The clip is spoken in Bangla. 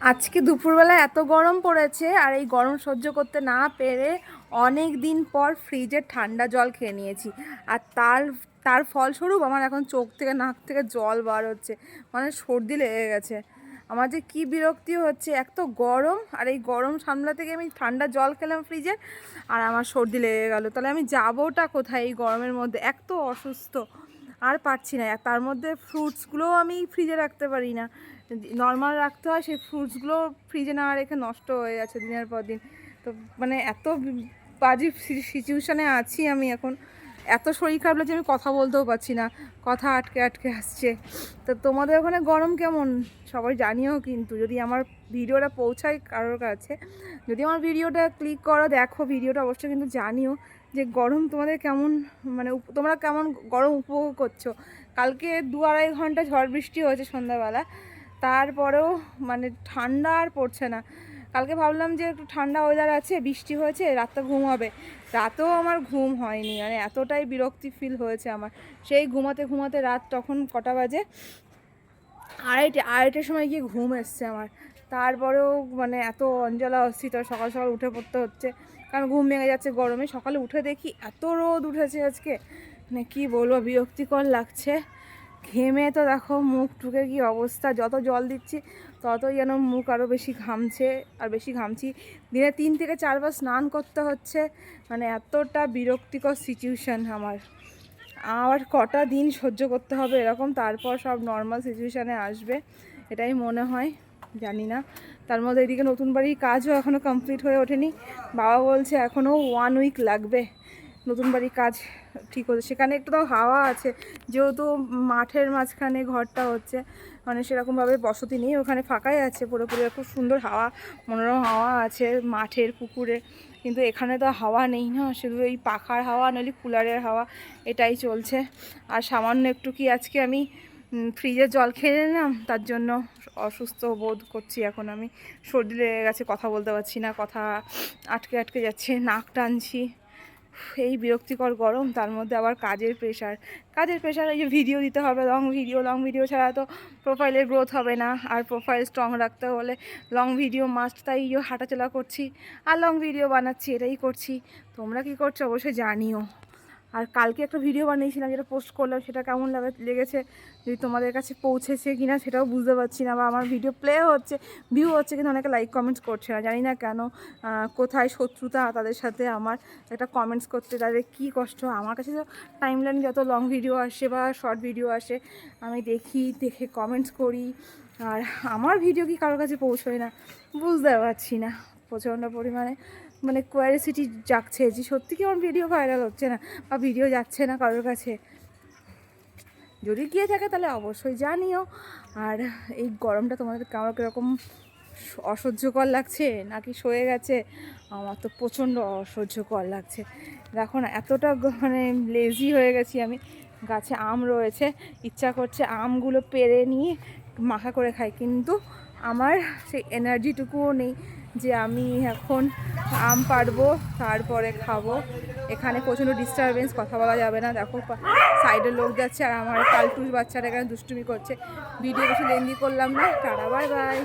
আজকে দুপুরবেলা এত গরম পড়েছে আর এই গরম সহ্য করতে না পেরে অনেক দিন পর ফ্রিজের ঠান্ডা জল খেয়ে নিয়েছি। আর তার তার ফলস্বরূপ আমার এখন চোখ থেকে, নাক থেকে জল বার হচ্ছে। মানে সর্দি লেগে গেছে। আমার যে কী বিরক্তি হচ্ছে, এক তো গরম আর এই গরম সামলাতে গিয়ে আমি ঠান্ডা জল খেলাম ফ্রিজের আর আমার সর্দি লেগে গেল। তাহলে আমি যাবোটা কোথায় এই গরমের মধ্যে? এক তো অসুস্থ। আর পারছি না। তার মধ্যে ফ্রুটসগুলোও আমি ফ্রিজে রাখতে পারি না। নর্মাল রাখতে হয়, সেই ফ্রুটসগুলো ফ্রিজে না রেখে নষ্ট হয়ে যাচ্ছে দিনের পর দিন। তো মানে এত বাজে সিচুয়েশানে আছি আমি এখন। এত শরীর খারাপ লাগছে, আমি কথা বলতেও পারছি না। কথা আটকে আটকে আসছে। তো তোমাদের ওখানে গরম কেমন? সবাই জানিও কিন্তু। যদি আমার ভিডিওটা পৌঁছায় কারোর কাছে যদি আমার ভিডিওটা ক্লিক করো, দেখো ভিডিওটা অবশ্যই কিন্তু জানিও যে গরম তোমাদের কেমন মানে তোমরা কেমন গরম উপভোগ করছ। কালকে দু আড়াই ঘণ্টা ঝড় বৃষ্টি হয়েছে সন্ধ্যাবেলা। তারপরেও মানে ঠান্ডা আর পড়ছে না। কালকে ভাবলাম যে একটু ঠান্ডা ওয়েদার আছে, বৃষ্টি হয়েছে, রাতটা ঘুম হবে। রাতেও আমার ঘুম হয়নি মানে এতটাই বিরক্তি ফিল হয়েছে আমার। সেই ঘুমাতে ঘুমাতে রাত তখন কটা বাজে? আড়াইটে আড়াইটের সময় গিয়ে ঘুম এসছে আমার। তারপরেও মানে এত অঞ্জলা অস্থিত সকাল সকাল উঠে পড়তে হচ্ছে। কারণ ঘুম ভেঙে যাচ্ছে গরমে, সকালে উঠে দেখি এত রোদ উঠেছে আজকে। মানে কী বলব, বিরক্তিকর লাগছে। ঘেমে তো দেখো মুখ টুকে কি অবস্থা, যত জল দিচ্ছি ততই যেন মুখ আরও বেশি ঘামছে। আর বেশি ঘামছি, দিনে তিন থেকে চারবার স্নান করতে হচ্ছে। মানে এতটা বিরক্তিকর সিচুয়েশান আমার। আর কটা দিন সহ্য করতে হবে এরকম, তারপর সব নর্মাল সিচুয়েশানে আসবে, এটাই মনে হয়। জানি না। তার মধ্যে এদিকে নতুন বাড়ির কাজও এখনও কমপ্লিট হয়ে ওঠেনি। বাবা বলছে এখনও ওয়ান উইক লাগবে। নতুন বাড়ির কাজ ঠিক হচ্ছে সেখানে একটু তাও হাওয়া আছে। যেহেতু মাঠের মাঝখানে ঘরটা হচ্ছে মানে সেরকমভাবে বসতি নেই। ওখানে ফাঁকাই আছে পুরোপুরি। খুব সুন্দর হাওয়া, মনোরম হাওয়া আছে মাঠের, পুকুরে। কিন্তু এখানে তো হাওয়া নেই না। শুধু এই পাখার হাওয়া, নইলে কুলারের হাওয়া, এটাই চলছে। আর সামান্য একটু কি আজকে আমি উম, ফ্রিজের জল খেয়ে নিলাম তার জন্য অসুস্থ বোধ করছি এখন আমি। সর্দি লেগে গেছে কথা বলতে পারছি না কথা আটকে আটকে যাচ্ছে নাক টানছি। এই বিরক্তিকর গরম তার মধ্যে আবার কাজের প্রেশার কাজের প্রেশার এই যে ভিডিও দিতে হবে লং ভিডিও লং ভিডিও ছাড়া তো প্রোফাইলের গ্রোথ হবে না। আর প্রোফাইল স্ট্রং রাখতে হলে লং ভিডিও মাস্ট তাই হাঁটাচলা করছি আর লং ভিডিও বানাচ্ছি এটাই করছি। তোমরা কি করছ? অবশ্যই জানিও। আর কালকে একটা ভিডিও বানিয়েছিলাম যেটা পোস্ট করলাম, সেটা কেমন লাগে, লেগেছে, যদি তোমাদের কাছে পৌঁছেছে কি না সেটাও বুঝতে পারছি না বা আমার ভিডিও প্লে হচ্ছে ভিউ হচ্ছে, কিন্তু অনেকে লাইক কমেন্টস করছে না। জানি না কেন কোথায় শত্রুতা তাদের সাথে আমার একটা কমেন্টস করতে, তাদের কী কষ্ট? আমার কাছে তো টাইম লাইন যত লং ভিডিও আসে বা শর্ট ভিডিও আসে, আমি দেখি, দেখে কমেন্টস করি। আর আমার ভিডিও কি কারোর কাছে পৌঁছয় না, বুঝতে পারছি না। প্রচণ্ড পরিমাণে মানে কোয়ারিসিটি জাগছে যে সত্যি কি আমার ভিডিও ভাইরাল হচ্ছে না বা ভিডিও যাচ্ছে না কারোর কাছে। যদি গিয়ে থাকে তাহলে অবশ্যই জানিও। আর এই গরমটা তোমাদের কেমন কীরকম অসহ্যকর লাগছে নাকি সয়ে গেছে? আমার তো প্রচণ্ড অসহ্যকর লাগছে। দেখো না, এতটা মানে লেজি হয়ে গেছি আমি। গাছে আম রয়েছে, ইচ্ছা করছে আমগুলো পেরে নিয়ে মাখা করে খাই। কিন্তু আমার সেই এনার্জিটুকুও নেই যে আমি এখন আম পারব তারপরে খাব। এখানে প্রচণ্ড ডিস্টারবেন্স কথা বলা যাবে না। দেখো সাইডের লোক যাচ্ছে আর আমার পাল্টুস বাচ্চারা এখানে দুষ্টুমি করছে। ভিডিও কিছু লেন্দি করলাম না। Tata bye bye